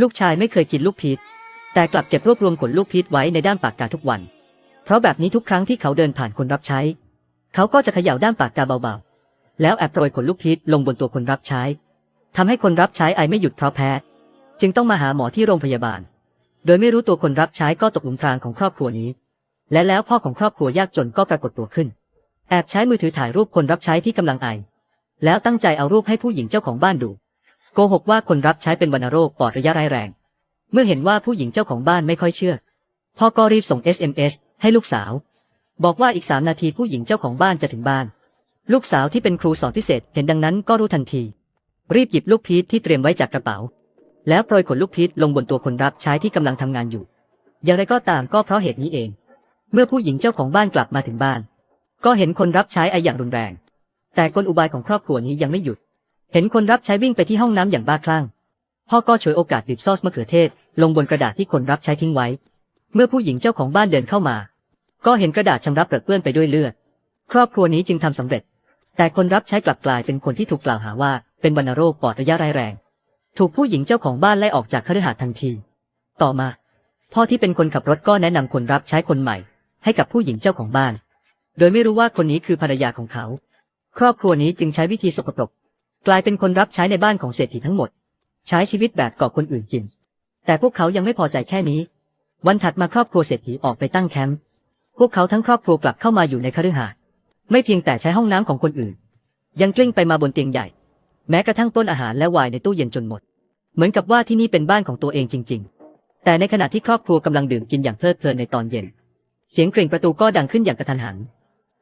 ลูกชายไม่เคยกินลูกพีชแต่กลับเก็บรวบรวมขนลูกพีชไว้ในด้ามปากกาทุกวัน เพราะแบบนี้ทุกครั้งที่เขาเดินผ่านคนรับใช้ เขาก็จะเขย่าด้ามปากกาเบาๆ แล้วแอบโปรยขนลูกพีชลงบนตัวคนรับใช้ทำให้คนรับใช้ไอไม่หยุดเพราะแพ้ จึงต้องมาหาหมอที่โรงพยาบาล โดยไม่รู้ตัวคนรับใช้ก็ตกหลุมพรางของครอบครัวนี้ และแล้วพ่อของครอบครัวยากจนก็ปรากฏตัวขึ้น แอบใช้มือถือถ่ายรูปคนรับใช้ที่กำลังไอ แล้วตั้งใจเอารูปให้ผู้หญิงเจ้าของบ้านดู โกหกว่าคนรับใช้เป็นวัณโรคปอดระยะร้ายแรง เมื่อเห็นว่าผู้หญิงเจ้าของบ้านไม่ค่อยเชื่อ พ่อก็รีบส่ง SMS ให้ลูกสาว บอกว่าอีกสามนาทีผู้หญิงเจ้าของบ้านจะถึงบ้าน ลูกสาวที่เป็นครูสอนพิเศษเห็นดังนั้นก็รู้ทันที รีบหยิบลูกพีชที่เตรียมไว้จากกระเป๋า แล้วโปรยขนลูกพีชลงบนตัวคนรับใช้ที่กำลังทำงานอยู่ อย่างไรก็ตามก็เพราะเหตุนี้เอง เมื่อผู้หญิงเจ้าของบ้านกลับมาถึงบ้าน ก็เห็นคนรับใช้ไออย่างรุนแรง แต่กลอุบายของครอบครัวนี้ยังไม่หยุด เห็นคนรับใช้วิ่งไปที่ห้องน้ำอย่างบ้าคลั่ง พ่อก็ฉวยโอกาสบีบซอสมะเขือเทศ ลงบนกระดาษที่คนรับใช้ทิ้งไว้ เมื่อผู้หญิงเจ้าของบ้านเดินเข้ามา ก็เห็นกระดาษชำระเปื้อนไปด้วยเลือด ครอบครัวนี้จึงทำสำเร็จ แต่คนรับใช้กลับกลายเป็นคนที่ถูกกล่าวหาว่าเป็นวัณโรคปอดระยะร้ายแรง ถูกผู้หญิงเจ้าของบ้านไล่ออกจากคฤหาสน์ทันที ต่อมา พ่อที่เป็นคนขับรถก็แนะนำคนรับใช้คนใหม่ ให้กับผู้หญิงเจ้าของบ้าน โดยไม่รู้ว่าคนนี้คือภรรยาของเขา ครอบครัวนี้จึงใช้วิธีสกปรก กลายเป็นคนรับใช้ในบ้านของเศรษฐีทั้งหมด ใช้ชีวิตแบบก่อคนอื่นกิน แต่พวกเขายังไม่พอใจแค่นี้ วันถัดมาครอบครัวเศรษฐีออกไปตั้งแคมป์พวกเขาทั้งครอบครัวกลับเข้ามาอยู่ในคฤหาสน์ไม่เพียงแต่ใช้ห้องน้ำของคนอื่น ยังกลิ้งไปมาบนเตียงใหญ่ แม้กระทั่งต้นอาหารและไวน์ในตู้เย็นจนหมด เหมือนกับว่าที่นี่เป็นบ้านของตัวเองจริง ๆ แต่ในขณะที่ครอบครัวกำลังดื่มกินอย่างเพลิดเพลินในตอนเย็น เสียงกริ่งประตูก็ดังขึ้นอย่างกระทันหัน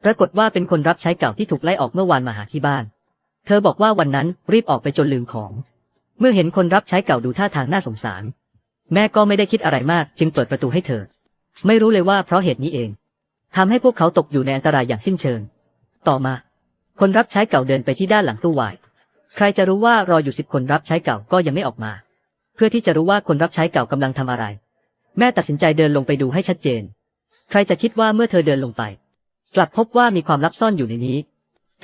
ปรากฏว่าเป็นคนรับใช้เก่าที่ถูกไล่ออกเมื่อวานมาหาที่บ้าน เธอบอกว่าวันนั้นรีบออกไปจนลืมของ เมื่อเห็นคนรับใช้เก่าดูท่าทางน่าสงสาร แม่ก็ไม่ได้คิดอะไรมากจึงเปิดประตูให้เธอ ไม่รู้เลยว่าเพราะเหตุนี้เองทำให้พวกเขาตกอยู่ในอันตรายอย่างสิ้นเชิง ต่อมา คนรับใช้เก่าเดินไปที่ด้านหลังตู้วายใครจะรู้ว่ารออยู่สิบคนรับใช้เก่าก็ยังไม่ออกมา เพื่อที่จะรู้ว่าคนรับใช้เก่ากำลังทำอะไร แม่ตัดสินใจเดินลงไปดูให้ชัดเจน ใครจะคิดว่าเมื่อเธอเดินลงไป กลับพบว่ามีความลับซ่อนอยู่ในนี้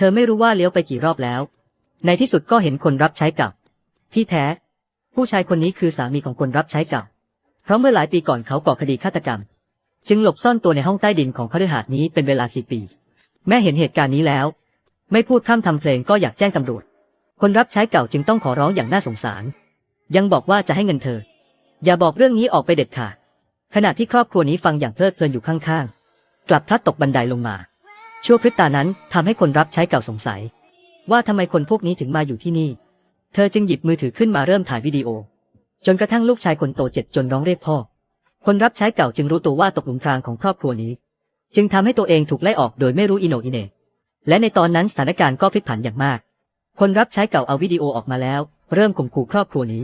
เธอไม่รู้ว่าเลี้ยวไปกี่รอบแล้ว ในที่สุดก็เห็นคนรับใช้เก่าที่แท้ ผู้ชายคนนี้คือสามีของคนรับใช้เก่า เพราะเมื่อหลายปีก่อนเขาก่อคดีฆาตกรรม จึงหลบซ่อนตัวในห้องใต้ดินของคฤหาสน์นี้เป็นเวลาสี่ปี แม่เห็นเหตุการณ์นี้แล้ว ไม่พูดพร่ำทำเพลงก็อยากแจ้งตำรวจ คนรับใช้เก่าจึงต้องขอร้องอย่างน่าสงสาร ยังบอกว่าจะให้เงินเธอ อย่าบอกเรื่องนี้ออกไปเด็ดขาดขณะที่ครอบครัวนี้ฟังอย่างเพลิดเพลินอยู่ข้างๆ กลับพลัดตกบันไดลงมา ชั่วพริบตานั้นทำให้คนรับใช้เก่าสงสัย ว่าทำไมคนพวกนี้ถึงมาอยู่ที่นี่ เธอจึงหยิบมือถือขึ้นมาเริ่มถ่ายวิดีโอ จนกระทั่งลูกชายคนโตเจ็บจนร้องเรียกพ่อ คนรับใช้เก่าจึงรู้ตัวว่าตกหลุมพรางของครอบครัวนี้ จึงทำให้ตัวเองถูกไล่ออกโดยไม่รู้อิโนอิเนและในตอนนั้นสถานการณ์ก็พลิกผันอย่างมาก คนรับใช้เก่าเอาวิดีโอออกมาแล้ว เริ่มข่มขู่ครอบครัวนี้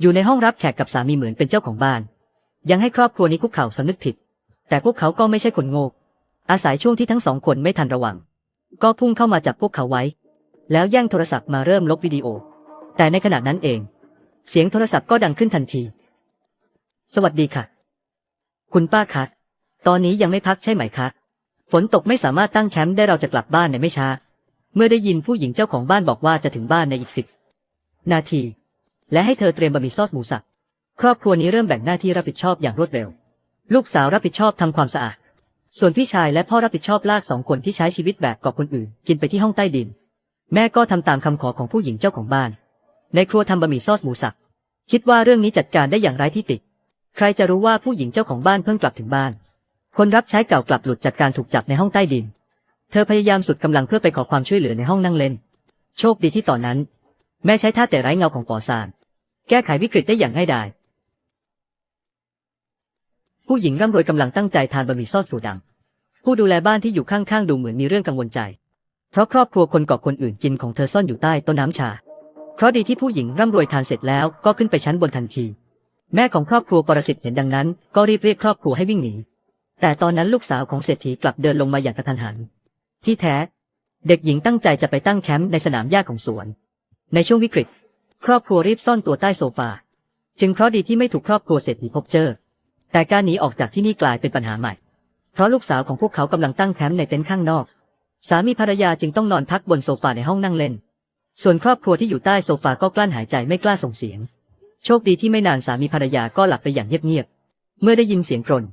อยู่ในห้องรับแขกกับสามีเหมือนเป็นเจ้าของบ้าน ยังให้ครอบครัวนี้คุกเข่าสำนึกผิด แต่พวกเขาก็ไม่ใช่คนโง่ อาศัยช่วงที่ทั้งสองคนไม่ทันระวัง ก็พุ่งเข้ามาจับพวกเขาไว้ แล้วแย่งโทรศัพท์มาเริ่มลบวิดีโอ แต่ในขณะนั้นเอง เสียงโทรศัพท์ก็ดังขึ้นทันที สวัสดีค่ะ คุณป้าคะตอนนี้ยังไม่พักใช่ไหมคะ ฝนตกไม่สามารถตั้งแคมป์ได้เราจะกลับบ้านในไม่ช้า เมื่อได้ยินผู้หญิงเจ้าของบ้านบอกว่าจะถึงบ้านในอีกสิบนาที และให้เธอเตรียมบะหมี่ซอสหมูสับ ครอบครัวนี้เริ่มแบ่งหน้าที่รับผิดชอบอย่างรวดเร็ว ลูกสาวรับผิดชอบทำความสะอาด ส่วนพี่ชายและพ่อรับผิดชอบลากสองคนที่ใช้ชีวิตแบบกอบคนอื่น กินไปที่ห้องใต้ดิน แม่ก็ทำตามคำขอของผู้หญิงเจ้าของบ้าน ในครัวทำบะหมี่ซอสหมูสับคิดว่าเรื่องนี้จัดการได้อย่างไร้ที่ติ ใครจะรู้ว่าผู้หญิงเจ้าของบ้านเพิ่งกลับถึงบ้าน คนรับใช้เก่ากลับหลุดจากการถูกจับในห้องใต้ดิน เธอพยายามสุดกำลังเพื่อไปขอความช่วยเหลือในห้องนั่งเล่น โชคดีที่ตอนนั้น แม่ใช้ท่าแต่ไร้เงาของปอซาน แก้ไขวิกฤตได้อย่างง่ายดายผู้หญิงร่ำรวยกำลังตั้งใจทานบะหมี่ซอสสูตรดำ ผู้ดูแลบ้านที่อยู่ข้างๆดูเหมือนมีเรื่องกังวลใจ เพราะครอบครัวคนก่อคนอื่นกินของเธอซ่อนอยู่ใต้ต้นน้ำชา เพราะดีที่ผู้หญิงร่ำรวยทานเสร็จแล้วก็ขึ้นไปชั้นบนทันที แม่ของครอบครัวปรสิตเห็นดังนั้น ก็รีบเรียกครอบครัวให้วิ่งหนี แต่ตอนนั้นลูกสาวของเศรษฐีกลับเดินลงมาอย่างกระทันหัน ที่แท้ เด็กหญิงตั้งใจจะไปตั้งแคมป์ในสนามหญ้าของสวน ในช่วงวิกฤต ครอบครัวรีบซ่อนตัวใต้โซฟา จึงเพราะดีที่ไม่ถูกครอบครัวเศรษฐีพบเจอ แต่การหนีออกจากที่นี่กลายเป็นปัญหาใหม่ เพราะลูกสาวของพวกเขากำลังตั้งแคมป์ในเต็นท์ข้างนอก สามีภรรยาจึงต้องนอนพักบนโซฟาในห้องนั่งเล่น ส่วนครอบครัวที่อยู่ใต้โซฟาก็กลั้นหายใจไม่กล้าส่งเสียง โชคดีที่ไม่นานสามีภรรยาก็หลับไปอย่างเงียบๆ เมื่อได้ยินเสียงกรน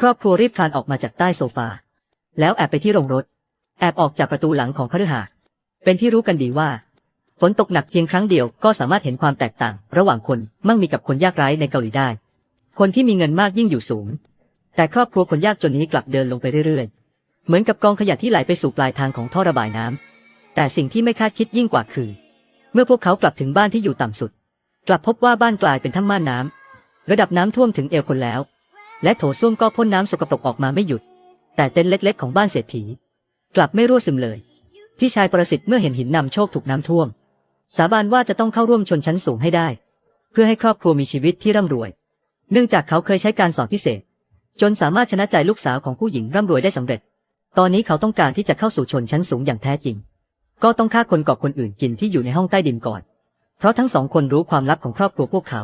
ครอบครัวรีบคลานออกมาจากใต้โซฟา แล้วแอบไปที่โรงรถ แอบออกจากประตูหลังของคฤหาสน์เป็นที่รู้กันดีว่าฝนตกหนักเพียงครั้งเดียวก็สามารถเห็นความแตกต่าง ระหว่างคนมั่งมีกับคนยากไร้ในเกาหลีได้ คนที่มีเงินมากยิ่งอยู่สูง แต่ครอบครัวคนยากจนนี้กลับเดินลงไปเรื่อยๆ เหมือนกับกองขยะที่ไหลไปสู่ปลายทางของท่อระบายน้ำแต่สิ่งที่ไม่คาดคิดยิ่งกว่าคือ เมื่อพวกเขากลับถึงบ้านที่อยู่ต่ำสุด กลับพบว่าบ้านกลายเป็นถ้ำม่านน้ำระดับน้ำท่วมถึงเอวคนแล้ว และโถส้วมก็พ่นน้ำสกปรกออกมาไม่หยุด แต่เต็นท์เล็ก ๆ ของบ้านเศรษฐี กลับไม่รั่วซึมเลย พี่ชายประสิทธิ์เมื่อเห็นหินนำโชคถูกน้ำท่วม สาบานว่าจะต้องเข้าร่วมชนชั้นสูงให้ได้ เพื่อให้ครอบครัวมีชีวิตที่ร่ำรวย เนื่องจากเขาเคยใช้การสอนพิเศษ จนสามารถชนะใจลูกสาวของผู้หญิงร่ำรวยได้สำเร็จ ตอนนี้เขาต้องการที่จะเข้าสู่ชนชั้นสูงอย่างแท้จริง ก็ต้องฆ่าคนก่อคนอื่นกินที่อยู่ในห้องใต้ดินก่อน เพราะทั้งสองคนรู้ความลับของครอบครัวพวกเขา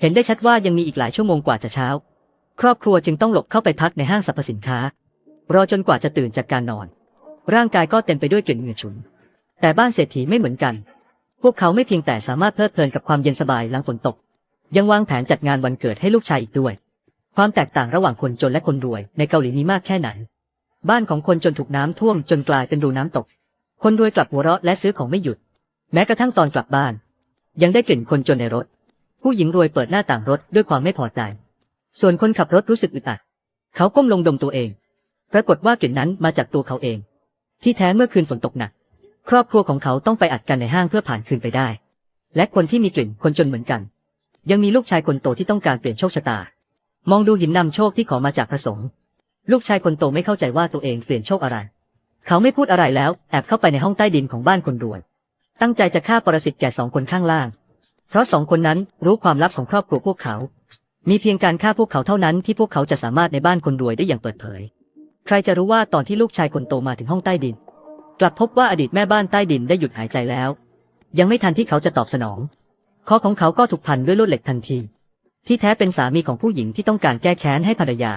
เห็นได้ชัดว่ายังมีอีกหลายชั่วโมงกว่าจะเช้า ครอบครัวจึงต้องหลบเข้าไปพักในห้างสรรพสินค้า รอจนกว่าจะตื่นจากการนอน ร่างกายก็เต็มไปด้วยกลิ่นเหงื่อฉุน แต่บ้านเศรษฐีไม่เหมือนกัน พวกเขาไม่เพียงแต่สามารถเพลิดเพลินกับความเย็นสบายหลังฝนตก ยังวางแผนจัดงานวันเกิดให้ลูกชายอีกด้วย ความแตกต่างระหว่างคนจนและคนรวยในเกาหลีนี้มากแค่ไหน บ้านของคนจนถูกน้ำท่วมจนกลายเป็นรูน้ำตก คนรวยกลับหัวเราะและซื้อของไม่หยุด แม้กระทั่งตอนกลับบ้าน ยังได้กลิ่นคนจนในรถ ผู้หญิงรวยเปิดหน้าต่างรถด้วยความไม่พอใจ ส่วนคนขับรถรู้สึกอึดอัด เขาก้มลงดมตัวเอง ปรากฏว่ากลิ่นนั้นมาจากตัวเขาเอง ที่แท้เมื่อคืนฝนตกหนัก ครอบครัวของเขาต้องไปอัดกันในห้างเพื่อผ่านคืนไปได้ และคนที่มีกลิ่นคนจนเหมือนกัน ยังมีลูกชายคนโตที่ต้องการเปลี่ยนโชคชะตา มองดูหินนำโชคที่ขอมาจากพระสงฆ์ลูกชายคนโตไม่เข้าใจว่าตัวเองเปลี่ยนโชคอะไร เขาไม่พูดอะไรแล้วแอบเข้าไปในห้องใต้ดินของบ้านคนรวย ตั้งใจจะฆ่าปรสิตแก่สองคนข้างล่าง เพราะสองคนนั้นรู้ความลับของครอบครัวพวกเขา มีเพียงการฆ่าพวกเขาเท่านั้นที่พวกเขาจะสามารถในบ้านคนรวยได้อย่างเปิดเผย ใครจะรู้ว่าตอนที่ลูกชายคนโตมาถึงห้องใต้ดิน กลับพบว่าอดีตแม่บ้านใต้ดินได้หยุดหายใจแล้ว ยังไม่ทันที่เขาจะตอบสนองคอของเขาก็ถูกพันด้วยลวดเหล็กทันที ที่แท้เป็นสามีของผู้หญิงที่ต้องการแก้แค้นให้ภรรยา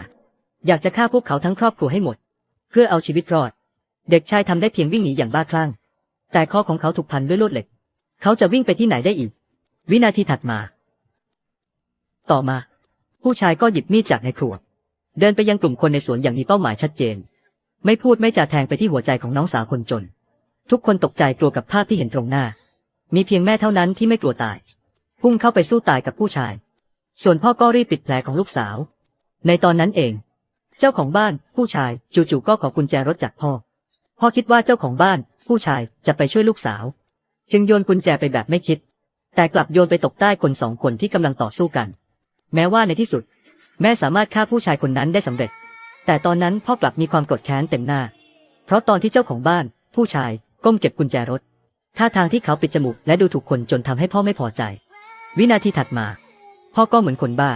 อยากจะฆ่าพวกเขาทั้งครอบครัวให้หมด เพื่อเอาชีวิตรอด เด็กชายทำได้เพียงวิ่งหนีอย่างบ้าคลั่ง แต่คอของเขาถูกพันด้วยลวดเหล็ก เขาจะวิ่งไปที่ไหนได้อีก วินาทีถัดมา ต่อมา ผู้ชายก็หยิบมีดจากในครัว เดินไปยังกลุ่มคนในสวนอย่างมีเป้าหมายชัดเจน ไม่พูดไม่จาแทงไปที่หัวใจของน้องสาวคนจน ทุกคนตกใจกลัวกับภาพที่เห็นตรงหน้า มีเพียงแม่เท่านั้นที่ไม่กลัวตาย พุ่งเข้าไปสู้ตายกับผู้ชาย ส่วนพ่อก็รีบปิดแผลของลูกสาว ในตอนนั้นเอง เจ้าของบ้านผู้ชายจู่ๆก็ขอกุญแจรถจากพ่อ พ่อคิดว่าเจ้าของบ้านผู้ชายจะไปช่วยลูกสาว จึงโยนกุญแจไปแบบไม่คิด แต่กลับโยนไปตกใต้คนสองคนที่กำลังต่อสู้กัน แม้ว่าในที่สุด แม่สามารถฆ่าผู้ชายคนนั้นได้สำเร็จ แต่ตอนนั้นพ่อกลับมีความโกรธแค้นเต็มหน้า เพราะตอนที่เจ้าของบ้าน ผู้ชายก้มเก็บกุญแจรถท่าทางที่เขาปิดจมูกและดูถูกคนจนทำให้พ่อไม่พอใจ วินาทีถัดมา พ่อก็เหมือนคนบ้า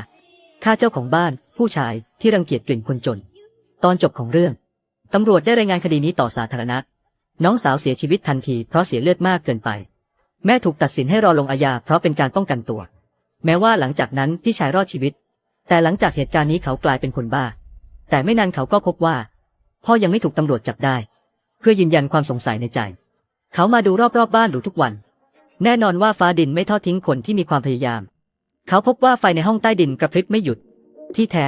ฆ่าเจ้าของบ้าน ผู้ชายที่รังเกียจกลิ่นคนจน ตอนจบของเรื่อง ตำรวจได้รายงานคดีนี้ต่อสาธารณะ น้องสาวเสียชีวิตทันทีเพราะเสียเลือดมากเกินไป แม่ถูกตัดสินให้รอลงอาญาเพราะเป็นการป้องกันตัว แม้ว่าหลังจากนั้นพี่ชายรอดชีวิต แต่หลังจากเหตุการณ์นี้เขากลายเป็นคนบ้า แต่ไม่นานเขาก็พบว่า พ่อยังไม่ถูกตำรวจจับได้ เพื่อยืนยันความสงสัยในใจ เขามาดูรอบๆบบ้านดูทุกวัน แน่นอนว่าฟ้าดินไม่ทอดทิ้งคนที่มีความพยายาม เขาพบว่าไฟในห้องใต้ดินกระพริบไม่หยุด ที่แท้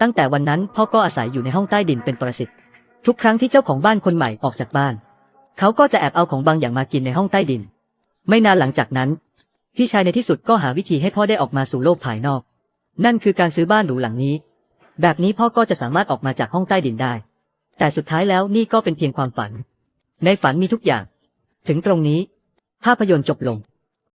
ตั้งแต่วันนั้นพ่อก็อาศัยอยู่ในห้องใต้ดินเป็นประสิทธิ์ทุกครั้งที่เจ้าของบ้านคนใหม่ออกจากบ้าน เขาก็จะแอบเอาของบางอย่างมากินในห้องใต้ดิน ไม่นานหลังจากนั้น พี่ชายในที่สุดก็หาวิธีให้พ่อได้ออกมาสู่โลกภายนอก นั่นคือการซื้อบ้านหรูหลังนี้ แบบนี้พ่อก็จะสามารถออกมาจากห้องใต้ดินได้ แต่สุดท้ายแล้วนี่ก็เป็นเพียงความฝัน ในฝันมีทุกอย่าง ถึงตรงนี้ ภาพยนตร์จบลง